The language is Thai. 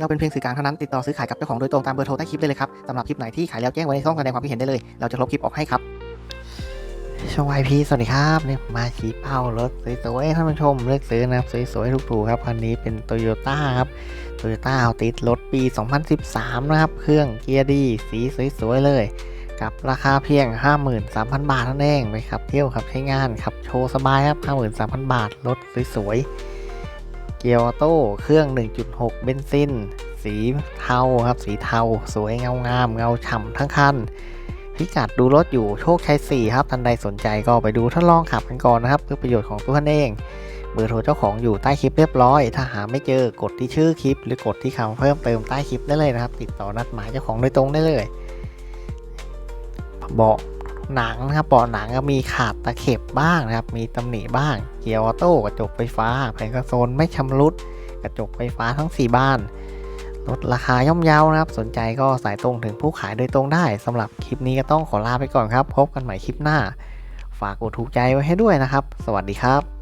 เราเป็นเพียงสื่อกลางเท่านั้นติดต่อซื้อขายกับเจ้าของโดยตรงตามเบอร์โทรใต้คลิปได้เลยครับสำหรับคลิปไหนที่ขายแล้วแจ้งไว้ในช่องแสดงความคิดเห็นได้เลย เราจะลบคลิปออกให้ครับช่องวายพีสวัสดีครับเนี่ยมาชี้เป้ารถสวยๆท่านผู้ชมเลือกซื้อนะครับสวยๆถูกๆครับคันนี้เป็นโตโยต้าครับโตโยต้าเอาติดรถปี 2013 นะครับ เครื่องเกียร์ดีสีสวยๆเลย กับราคาเพียง 53,000 บาทเท่านั้นเองไปขับเที่ยวขับใช้งานขับโชว์สบายครับ 53,000 บาทรถสวยๆ เกียร์ออโต้เครื่อง 1.6 เบนซิน สีเทาครับ สีเทา สวยเงางาม เงาฉ่ำทั้งคัน พิกัดดูรถอยู่โชคชัย 4 ครับ ท่านใดสนใจก็ไปดูทดลองขับกันก่อนนะครับ เพื่อประโยชน์ของตัวท่านเอง เบอร์โทรเจ้าของอยู่ใต้คลิปเรียบร้อย ถ้าหาไม่เจอกดที่ชื่อคลิป หรือกดที่คำเพิ่มเติมใต้คลิปได้เลยนะครับ ติดต่อนัดหมายเจ้าของโดยตรงได้เลยเบาะ หนังนะครับเบาะหนังก็มีขาดตะเข็บบ้างนะครับ มีตำหนิบ้าง เกียร์ออโต้กระจกไฟฟ้าแผงคอนโซนไม่ชำรุด กระจกไฟฟ้าทั้ง 4 บ้านลดราคาย่อมเยานะครับ สนใจก็สายตรงถึงผู้ขายโดยตรงได้สำหรับคลิปนี้ก็ต้องขอลาไปก่อนครับ พบกันใหม่คลิปหน้า ฝากกดถูกใจไว้ให้ด้วยนะครับ สวัสดีครับ